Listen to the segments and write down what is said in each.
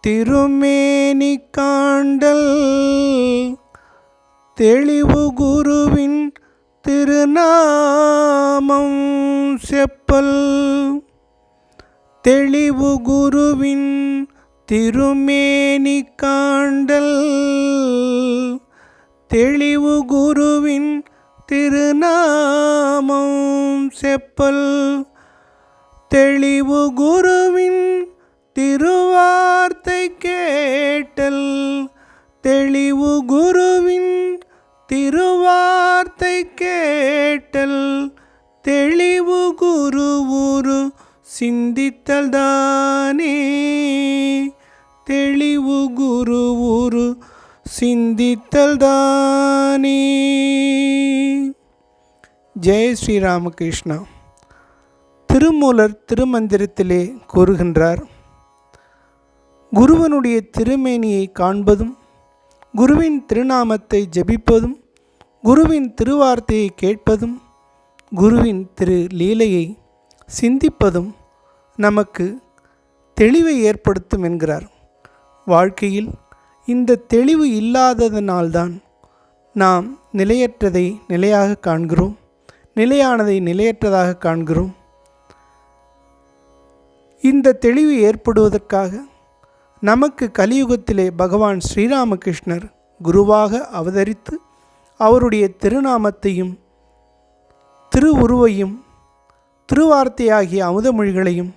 திருமேனி காண்டல் தெளிவு குருவின் திருநாமம் செப்பல். தெளிவு குருவின் திருமேனி காண்டல் தெளிவு குருவின் திருநாமம் செப்பல். தெளிவு குருவின் திரு கேட்டல் தெளிவு குருவின் திருவார்த்தை கேட்டல் தெளிவு குரு உரு சிந்தித்தல் தானே தெளிவு குரு உரு சிந்தித்தல் தானே ஜெய் ஸ்ரீராமகிருஷ்ணா திருமூலர் திருமந்திரத்திலே கூறுகின்றார் குருவனுடைய திருமேனியை காண்பதும் குருவின் திருநாமத்தை ஜெபிப்பதும் குருவின் திருவார்த்தையை கேட்பதும் குருவின் திரு லீலையை சிந்திப்பதும் நமக்கு தெளிவை ஏற்படுத்தும் என்கிறார். வாழ்க்கையில் இந்த தெளிவு இல்லாததனால்தான் நாம் நிலையற்றதை நிலையாக காண்கிறோம் நிலையானதை நிலையற்றதாக காண்கிறோம். இந்த தெளிவு ஏற்படுவதற்காக நமக்கு கலியுகத்திலே பகவான் ஸ்ரீராமகிருஷ்ணர் குருவாக அவதரித்து அவருடைய திருநாமத்தையும் திருவுருவையும் திருவார்த்தையாகிய அமுதமொழிகளையும்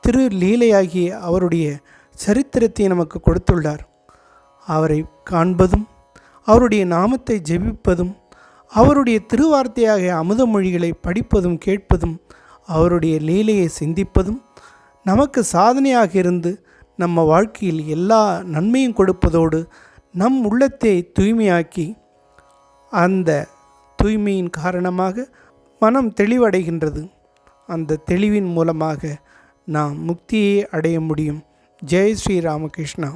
திரு லீலையாகிய அவருடைய சரித்திரத்தை நமக்கு கொடுத்துள்ளார். அவரை காண்பதும் அவருடைய நாமத்தை ஜெபிப்பதும் அவருடைய திருவார்த்தையாகிய அமுதமொழிகளை படிப்பதும் கேட்பதும் அவருடைய லீலையை சிந்திப்பதும் நமக்கு சாதனையாக இருந்து நம்ம வாழ்க்கையில் எல்லா நன்மையும் கொடுப்பதோடு நம் உள்ளத்தை தூய்மையாக்கி அந்த தூய்மையின் காரணமாக மனம் தெளிவடைகின்றது. அந்த தெளிவின் மூலமாக நாம் முக்தியை அடைய முடியும். ஜெய் ஸ்ரீ ராமகிருஷ்ணா.